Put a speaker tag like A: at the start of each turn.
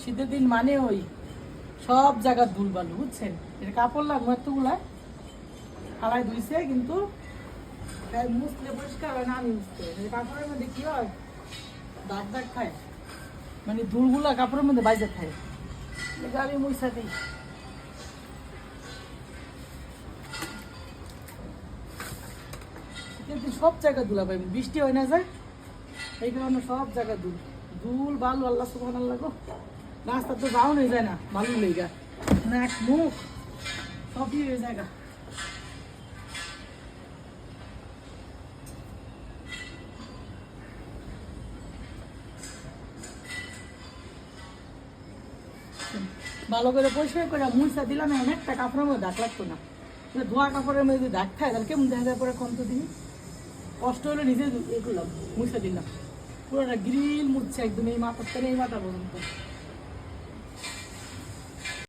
A: শীতের দিন মানে ওই সব জায়গার ধুল বালু বুঝছেন? এটা কাপড় লাগবে এতগুলা হালাই ধুইছে কিন্তু মুছলে পরিষ্কার হয় না, আমি মুছতে কাপড়ের মধ্যে কি হয়? দাগ দাগ খায়। মানে ধুলগুলা কাপড়ের মধ্যে বাইজে খায়। এটা আমি মুছা দিই। কিন্তু সব জায়গায় দুলা পাই বৃষ্টি হয় না যায় এই কারণে সব জায়গায় দুল। দুল, বালু, আল্লাহ সুবাহ আল্লাহ গো। রাস্তা তো যাও হয়ে যায় না বালু লেগা নাক মুখ, সবই হয়ে যায়। ভালো করে পরিষ্কার করে মুইসা দিলাম, এখন একটা কাপড়ের মধ্যে দাগ লাগতো না। কিন্তু ধোয়া কাপড়ের মধ্যে দাগ খায় তাহলে কেমন দেখা যায় পরে কম তো দিন কষ্ট হলে নিজে এ করলাম দিলাম। পুরোটা গ্রিল মুছছে একদম, এই মাথার থেকে এই মাথা পর্যন্ত।